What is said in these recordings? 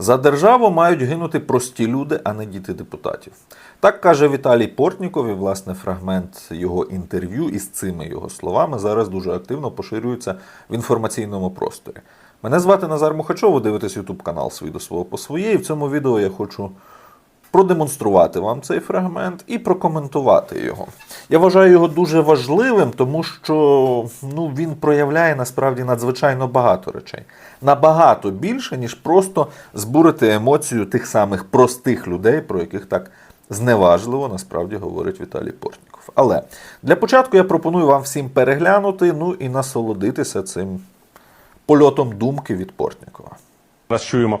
За державу мають гинути прості люди, а не діти депутатів. Так каже Віталій Портніков, і власне фрагмент його інтерв'ю із цими його словами зараз дуже активно поширюється в інформаційному просторі. Мене звати Назар Мухачов, ви дивитесь YouTube канал «Свій до свого по своє. І в цьому відео я хочу продемонструвати вам цей фрагмент і прокоментувати його. Я вважаю його дуже важливим, тому що ну, він проявляє насправді надзвичайно багато речей. Набагато більше, ніж просто збурити емоцію тих самих простих людей, про яких так зневажливо насправді говорить Віталій Портніков. Але для початку я пропоную вам всім переглянути, ну і насолодитися цим польотом думки від Портнікова. Нас чуємо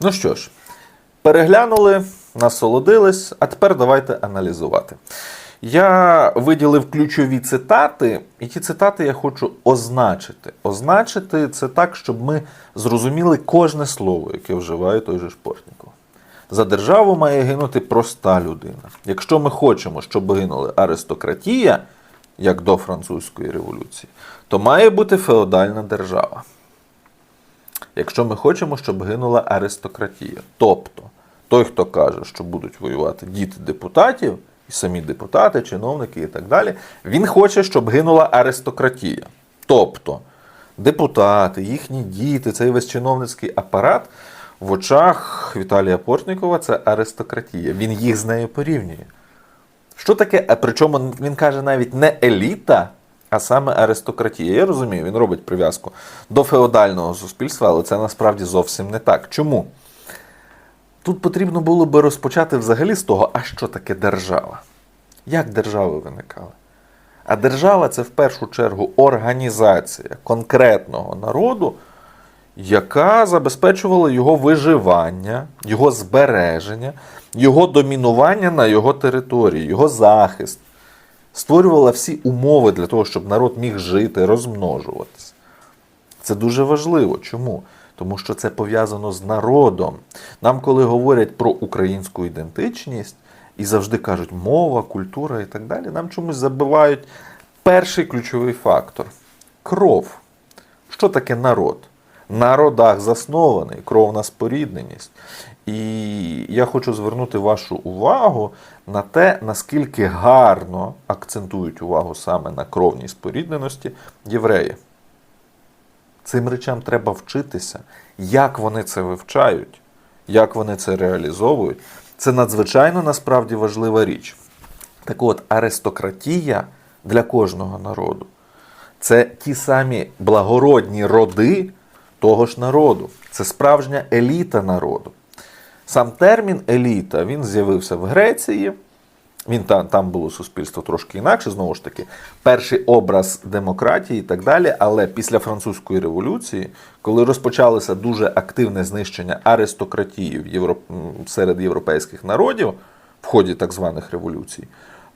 Ну що ж, переглянули, насолодились, а тепер давайте аналізувати. Я виділив ключові цитати, і ті цитати я хочу означити. Означити це так, щоб ми зрозуміли кожне слово, яке вживає той же Шпортніков. За державу має гинути проста людина. Якщо ми хочемо, щоб гинули аристократія, як до французької революції, то має бути феодальна держава якщо ми хочемо, щоб гинула аристократія. Тобто, той, хто каже, що будуть воювати діти депутатів, і самі депутати, чиновники і так далі, він хоче, щоб гинула аристократія. Тобто, депутати, їхні діти, цей весь чиновницький апарат в очах Віталія Портнікова це аристократія. Він їх з нею порівнює. Що таке, а причому він каже навіть не еліта, а саме аристократія. Я розумію, він робить прив'язку до феодального суспільства, але це насправді зовсім не так. Чому? Тут потрібно було би розпочати взагалі з того, а що таке держава? Як держави виникали? А держава це в першу чергу організація конкретного народу, яка забезпечувала його виживання, його збереження, його домінування на його території, його захист створювала всі умови для того, щоб народ міг жити, розмножуватися. Це дуже важливо. Чому? Тому що це пов'язано з народом. Нам, коли говорять про українську ідентичність і завжди кажуть мова, культура і так далі, нам чомусь забивають перший ключовий фактор кров. Що таке народ? На родах заснований, кровна спорідненість. І я хочу звернути вашу увагу на те, наскільки гарно акцентують увагу саме на кровній спорідненості євреї. Цим речам треба вчитися, як вони це вивчають, як вони це реалізовують. Це надзвичайно насправді важлива річ. Так от, аристократія для кожного народу це ті самі благородні роди того ж народу. Це справжня еліта народу. Сам термін еліта він з'явився в Греції. Він там, там було суспільство трошки інакше, знову ж таки, перший образ демократії і так далі. Але після французької революції, коли розпочалося дуже активне знищення аристократії в Європ... серед європейських народів в ході так званих революцій,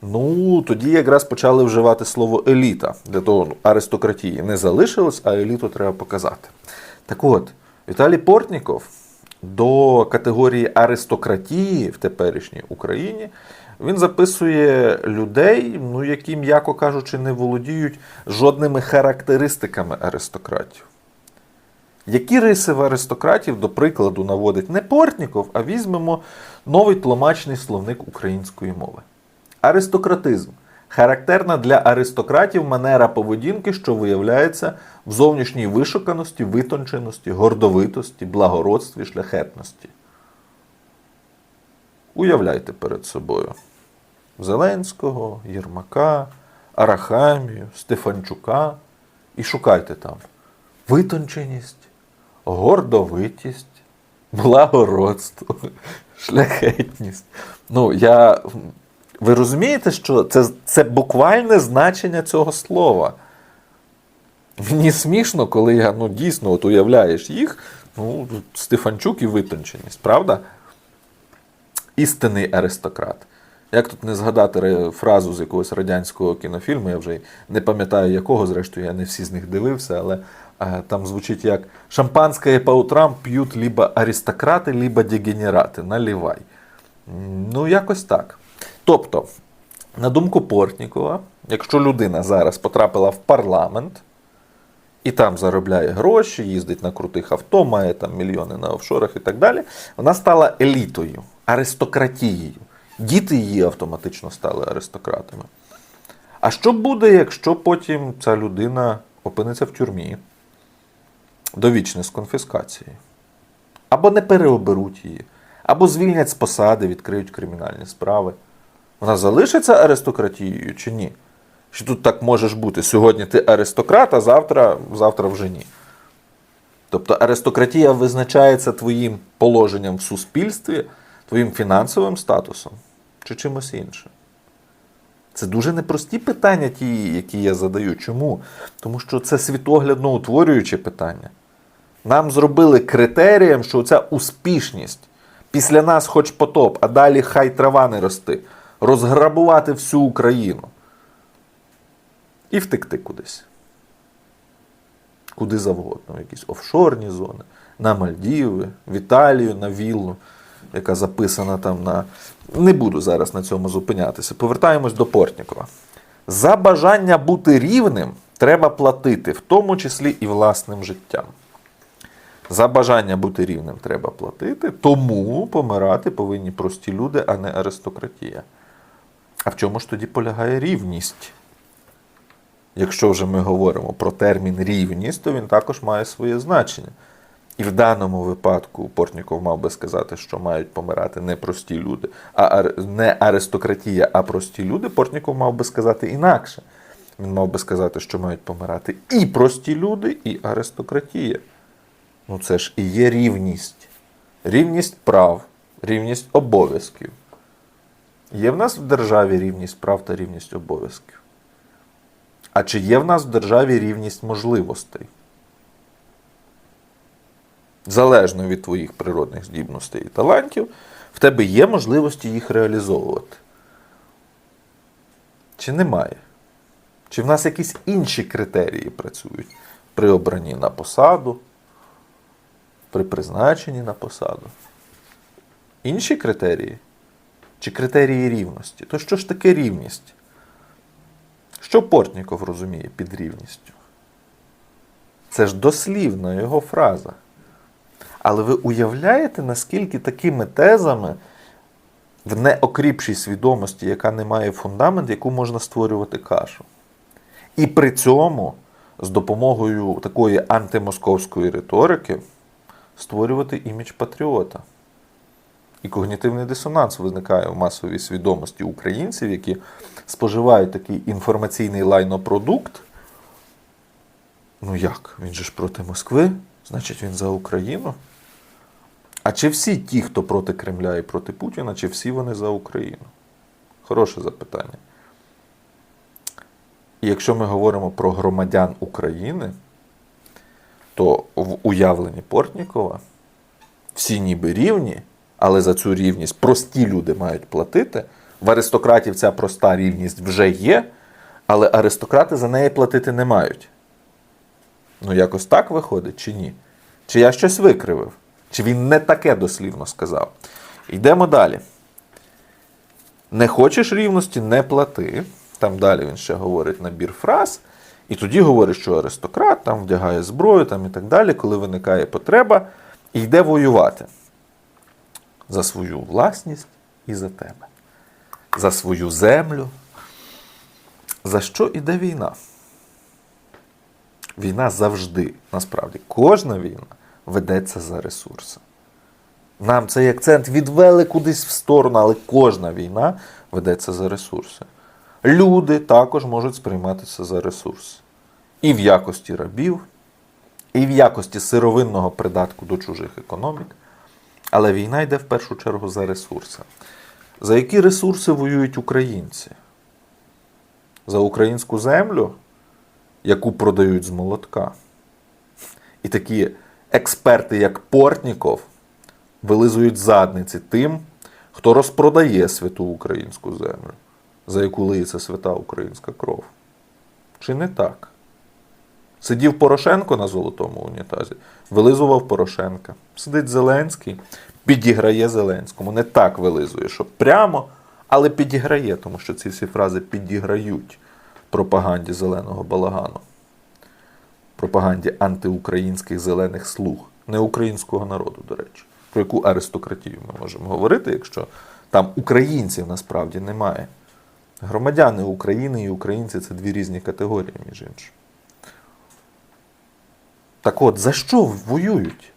ну тоді якраз почали вживати слово еліта. Для того ну, аристократії не залишилось, а еліту треба показати. Так от, Віталій Портніков до категорії аристократії в теперішній Україні він записує людей, ну, які, м'яко кажучи, не володіють жодними характеристиками аристократів. Які риси в аристократів, до прикладу, наводить не Портніков, а візьмемо новий тлумачний словник української мови. Аристократизм характерна для аристократів манера поведінки, що виявляється в зовнішній вишуканості, витонченості, гордовитості, благородстві, шляхетності. Уявляйте перед собою Зеленського, Єрмака, Арахамію, Стефанчука і шукайте там витонченість, гордовитість, благородство, шляхетність. Ну, я... Ви розумієте, що це, це буквальне значення цього слова. Мені смішно, коли я ну, дійсно от уявляєш їх, ну, Стефанчук і витонченість, правда? Істинний аристократ. Як тут не згадати фразу з якогось радянського кінофільму, я вже не пам'ятаю якого, зрештою, я не всі з них дивився, але е, там звучить як «Шампанське по утрам п'ють либо аристократи, либо дегенерати. Наливай. М, Ну, якось так. Тобто, на думку Портнікова, якщо людина зараз потрапила в парламент, і там заробляє гроші, їздить на крутих авто, має там мільйони на офшорах і так далі. Вона стала елітою, аристократією. Діти її автоматично стали аристократами. А що буде, якщо потім ця людина опиниться в тюрмі, довічне з конфіскацією? Або не переоберуть її, або звільнять з посади, відкриють кримінальні справи. Вона залишиться аристократією чи ні? Що тут так можеш бути? Сьогодні ти аристократ, а завтра, завтра вже ні. Тобто аристократія визначається твоїм положенням в суспільстві, твоїм фінансовим статусом чи чимось іншим. Це дуже непрості питання, ті, які я задаю. Чому? Тому що це світоглядно утворююче питання. Нам зробили критерієм, що ця успішність після нас хоч потоп, а далі хай трава не рости, розграбувати всю Україну і втекти кудись. Куди завгодно, якісь офшорні зони, на Мальдіви, в Італію, на Віллу, яка записана там на. Не буду зараз на цьому зупинятися. Повертаємось до Портнікова. За бажання бути рівним треба платити, в тому числі і власним життям. За бажання бути рівним треба платити, тому помирати повинні прості люди, а не аристократія. А в чому ж тоді полягає рівність? Якщо вже ми говоримо про термін рівність, то він також має своє значення. І в даному випадку Портніков мав би сказати, що мають помирати не прості люди, а не аристократія, а прості люди. Портніков мав би сказати інакше. Він мав би сказати, що мають помирати і прості люди, і аристократія. Ну це ж і є рівність. Рівність прав, рівність обов'язків. Є в нас в державі рівність прав та рівність обов'язків. А чи є в нас в державі рівність можливостей? Залежно від твоїх природних здібностей і талантів, в тебе є можливості їх реалізовувати. Чи немає? Чи в нас якісь інші критерії працюють при обранні на посаду, при призначенні на посаду? Інші критерії? Чи критерії рівності? То що ж таке рівність? Що Портніков розуміє під рівністю? Це ж дослівна його фраза. Але ви уявляєте, наскільки такими тезами в неокріпшій свідомості, яка не має фундамент, яку можна створювати кашу. І при цьому з допомогою такої антимосковської риторики створювати імідж патріота. І когнітивний дисонанс виникає в масовій свідомості українців, які споживають такий інформаційний лайнопродукт. Ну як? Він же ж проти Москви, значить він за Україну. А чи всі ті, хто проти Кремля і проти Путіна, чи всі вони за Україну? Хороше запитання. І якщо ми говоримо про громадян України, то в уявленні Портнікова всі ніби рівні, але за цю рівність прості люди мають платити. В аристократів ця проста рівність вже є, але аристократи за неї платити не мають. Ну, якось так виходить, чи ні? Чи я щось викривив? Чи він не таке дослівно сказав? Йдемо далі. Не хочеш рівності, не плати. Там далі він ще говорить набір фраз. І тоді говорить, що аристократ там вдягає зброю там, і так далі, коли виникає потреба, і йде воювати за свою власність і за тебе, за свою землю. За що іде війна? Війна завжди, насправді, кожна війна ведеться за ресурси. Нам цей акцент відвели кудись в сторону, але кожна війна ведеться за ресурси. люди також можуть сприйматися за ресурс. І в якості рабів, і в якості сировинного придатку до чужих економік. Але війна йде в першу чергу за ресурси. За які ресурси воюють українці? За українську землю, яку продають з молотка. І такі експерти, як Портніков, вилизують задниці тим, хто розпродає святу українську землю, за яку лиється свята українська кров. Чи не так? Сидів Порошенко на золотому унітазі, вилизував Порошенка. Сидить Зеленський, підіграє Зеленському. Не так вилизує, що прямо, але підіграє, тому що ці всі фрази підіграють пропаганді зеленого балагану, пропаганді антиукраїнських зелених слуг, не українського народу, до речі. Про яку аристократію ми можемо говорити, якщо там українців насправді немає. Громадяни України і українці це дві різні категорії, між іншим. Так от, за що воюють?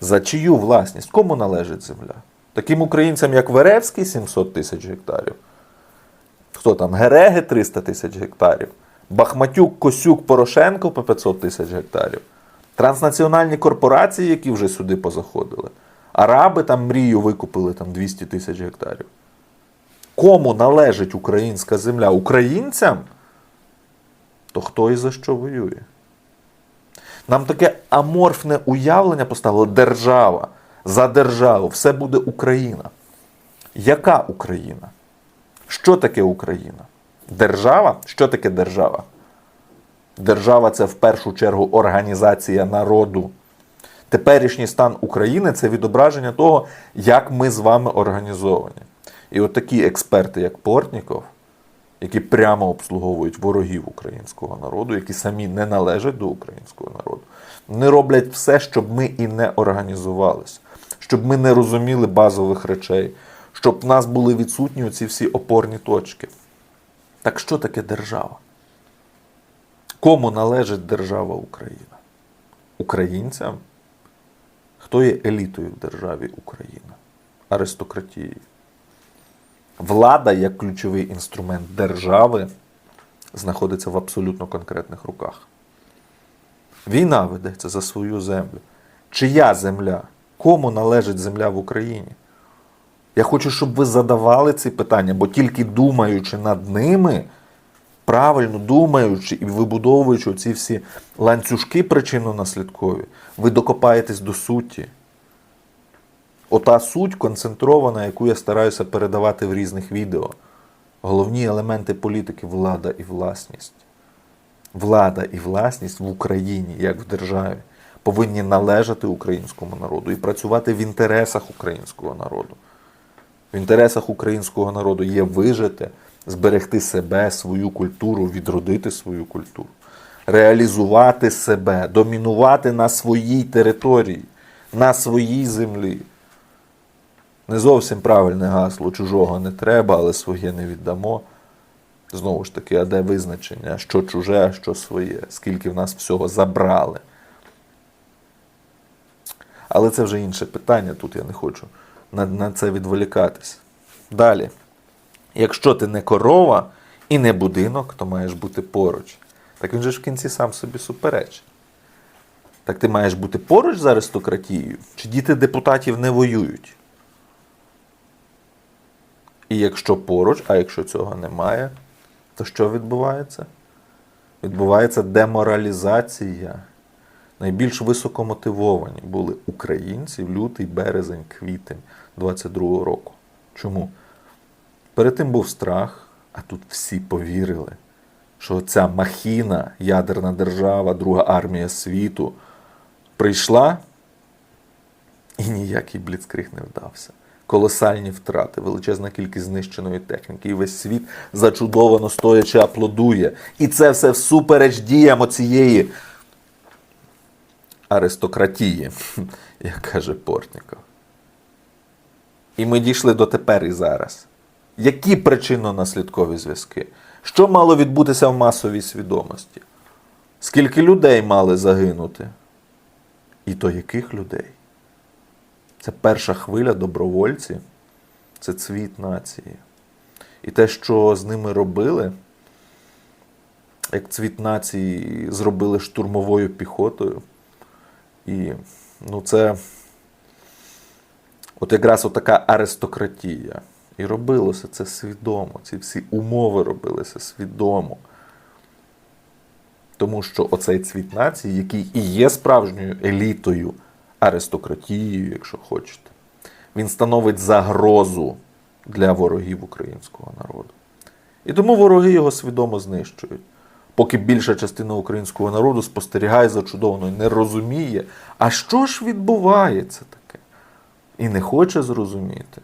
За чию власність? Кому належить земля? Таким українцям, як Веревський, 700 тисяч гектарів. Хто там? Гереги 300 тисяч гектарів. Бахматюк, Косюк, Порошенко по 500 тисяч гектарів. Транснаціональні корпорації, які вже сюди позаходили. Араби там мрію викупили там 200 тисяч гектарів. Кому належить українська земля? Українцям? То хто і за що воює? Нам таке аморфне уявлення поставило держава. За державу. Все буде Україна. Яка Україна? Що таке Україна? Держава? Що таке держава? Держава це в першу чергу організація народу. Теперішній стан України це відображення того, як ми з вами організовані. І от такі експерти, як Портніков, які прямо обслуговують ворогів українського народу, які самі не належать до українського народу, не роблять все, щоб ми і не організувалися, щоб ми не розуміли базових речей, щоб в нас були відсутні ці всі опорні точки. Так що таке держава? Кому належить держава Україна? Українцям? Хто є елітою в державі Україна? Аристократією. Влада як ключовий інструмент держави знаходиться в абсолютно конкретних руках. Війна ведеться за свою землю. Чия земля? Кому належить земля в Україні? Я хочу, щоб ви задавали ці питання, бо тільки думаючи над ними, правильно думаючи і вибудовуючи ці всі ланцюжки причинно-наслідкові, ви докопаєтесь до суті. Ота суть концентрована, яку я стараюся передавати в різних відео. Головні елементи політики влада і власність. Влада і власність в Україні, як в державі, повинні належати українському народу і працювати в інтересах українського народу. В інтересах українського народу є вижити, зберегти себе, свою культуру, відродити свою культуру, реалізувати себе, домінувати на своїй території, на своїй землі. Не зовсім правильне гасло чужого не треба, але своє не віддамо. Знову ж таки, а де визначення, що чуже, а що своє, скільки в нас всього забрали. Але це вже інше питання, тут я не хочу на, на це відволікатись. Далі. Якщо ти не корова і не будинок, то маєш бути поруч. Так він же ж в кінці сам собі суперечить. Так ти маєш бути поруч з аристократією, чи діти депутатів не воюють? І якщо поруч, а якщо цього немає, то що відбувається? Відбувається деморалізація. Найбільш високомотивовані були українці в лютий, березень, квітень 22-го року. Чому? Перед тим був страх, а тут всі повірили, що ця махіна, ядерна держава, друга армія світу прийшла і ніякий бліцкриг не вдався. Колосальні втрати, величезна кількість знищеної техніки, і весь світ зачудовано стоячи аплодує. І це все всупереч діям оцієї аристократії, як каже Портніков. І ми дійшли до тепер і зараз. Які причинно-наслідкові зв'язки? Що мало відбутися в масовій свідомості? Скільки людей мали загинути? І то яких людей? Це перша хвиля добровольців, це цвіт нації. І те, що з ними робили, як цвіт нації зробили штурмовою піхотою. І ну, це от якраз така аристократія. І робилося це свідомо. Ці всі умови робилися свідомо. Тому що оцей цвіт нації, який і є справжньою елітою, аристократією, якщо хочете, він становить загрозу для ворогів українського народу. І тому вороги його свідомо знищують. Поки більша частина українського народу спостерігає зачудовано і не розуміє, а що ж відбувається таке? І не хоче зрозуміти.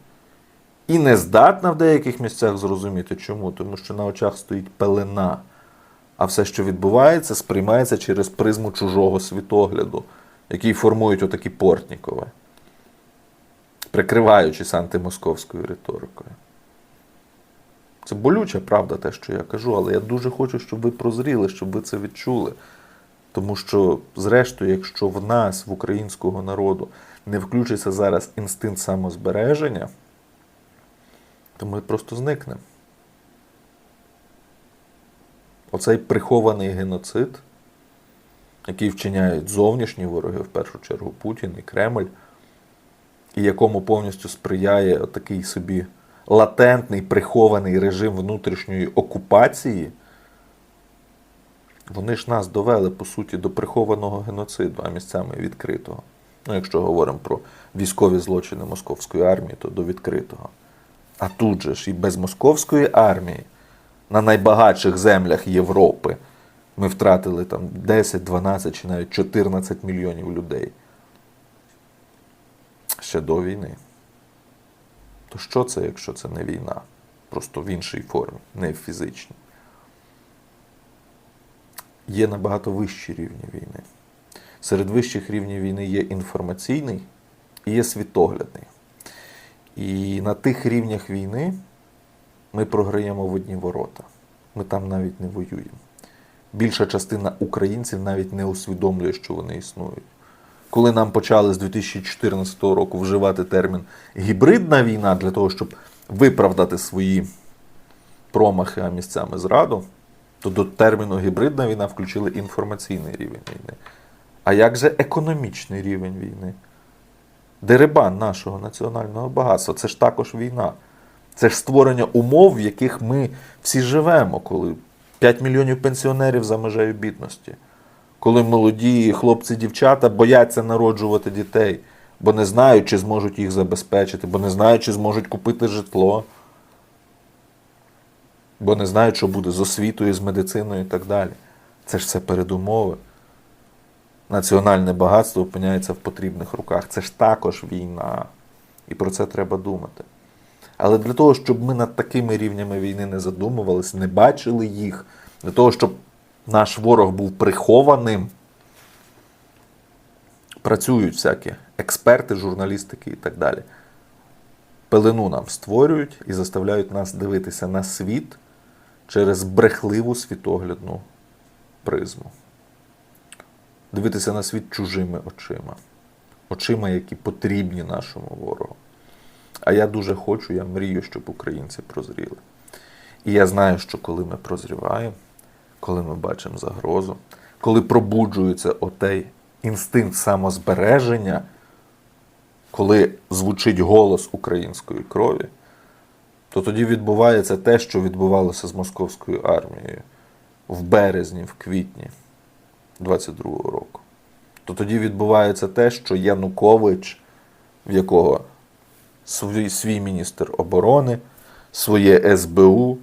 І не здатна в деяких місцях зрозуміти. Чому? Тому що на очах стоїть пелена. А все, що відбувається, сприймається через призму чужого світогляду, який формують отакі портнікове, прикриваючись антимосковською риторикою. Це болюча правда, те, що я кажу, але я дуже хочу, щоб ви прозріли, щоб ви це відчули. Тому що, зрештою, якщо в нас, в українського народу, не включиться зараз інстинкт самозбереження, то ми просто зникнемо. Оцей прихований геноцид, який вчиняють зовнішні вороги, в першу чергу Путін і Кремль, і якому повністю сприяє такий собі латентний прихований режим внутрішньої окупації, вони ж нас довели, по суті, до прихованого геноциду, а місцями відкритого. Ну, якщо говоримо про військові злочини московської армії, то до відкритого. А тут же ж і без московської армії на найбагатших землях Європи ми втратили там 10, 12 чи навіть 14 мільйонів людей. Ще до війни. То що це, якщо це не війна? Просто в іншій формі, не в фізичній. Є набагато вищі рівні війни. Серед вищих рівнів війни є інформаційний і є світоглядний. І на тих рівнях війни ми програємо в одні ворота. Ми там навіть не воюємо. Більша частина українців навіть не усвідомлює, що вони існують. Коли нам почали з 2014 року вживати термін гібридна війна для того, щоб виправдати свої промахи, а місцями зраду, то до терміну гібридна війна включили інформаційний рівень війни. А як же економічний рівень війни? Дерибан нашого національного багатства це ж також війна. Це ж створення умов, в яких ми всі живемо, коли 5 мільйонів пенсіонерів за межею бідності, коли молоді хлопці, дівчата бояться народжувати дітей, бо не знають, чи зможуть їх забезпечити, бо не знають, чи зможуть купити житло, бо не знають, що буде з освітою, з медициною і так далі. Це ж все передумови. Національне багатство опиняється в потрібних руках. Це ж також війна. І про це треба думати. Але для того, щоб ми над такими рівнями війни не задумувалися, не бачили їх, для того, щоб наш ворог був прихованим, працюють всякі експерти, журналістики і так далі. Пелену нам створюють і заставляють нас дивитися на світ через брехливу світоглядну призму. Дивитися на світ чужими очима, очима, які потрібні нашому ворогу. А я дуже хочу, я мрію, щоб українці прозріли. І я знаю, що коли ми прозріваємо, коли ми бачимо загрозу, коли пробуджується отей інстинкт самозбереження, коли звучить голос української крові, то тоді відбувається те, що відбувалося з московською армією в березні, в квітні 22-го року. То тоді відбувається те, що Янукович, в якого свій, свій міністр оборони, своє СБУ,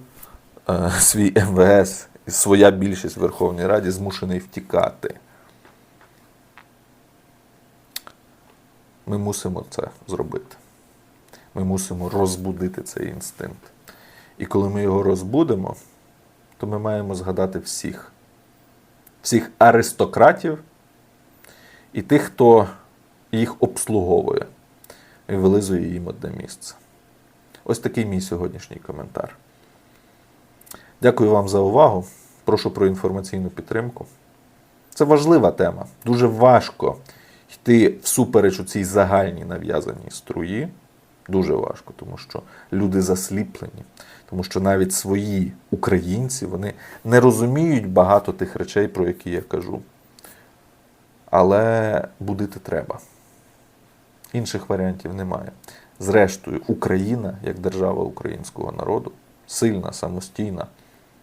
е, свій МВС і своя більшість в Верховній Раді змушений втікати. Ми мусимо це зробити. Ми мусимо розбудити цей інстинкт. І коли ми його розбудемо, то ми маємо згадати всіх, всіх аристократів і тих, хто їх обслуговує і вилизує їм одне місце. Ось такий мій сьогоднішній коментар. Дякую вам за увагу. Прошу про інформаційну підтримку. Це важлива тема. Дуже важко йти всупереч у цій загальній нав'язаній струї. Дуже важко, тому що люди засліплені, тому що навіть свої українці вони не розуміють багато тих речей, про які я кажу. Але будити треба. Інших варіантів немає. Зрештою, Україна, як держава українського народу, сильна, самостійна,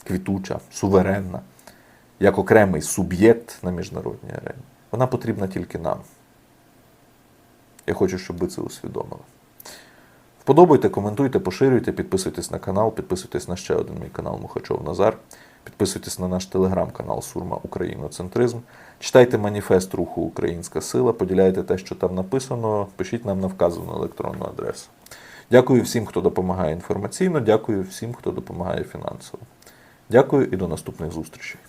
квітуча, суверенна, як окремий суб'єкт на міжнародній арені, вона потрібна тільки нам. Я хочу, щоб ви це усвідомили. Вподобайте, коментуйте, поширюйте, підписуйтесь на канал, підписуйтесь на ще один мій канал Мухачов Назар, підписуйтесь на наш телеграм-канал Сурма Україноцентризм. Читайте маніфест руху Українська сила, поділяйте те, що там написано, пишіть нам на вказану електронну адресу. Дякую всім, хто допомагає інформаційно, дякую всім, хто допомагає фінансово. Дякую і до наступних зустрічей.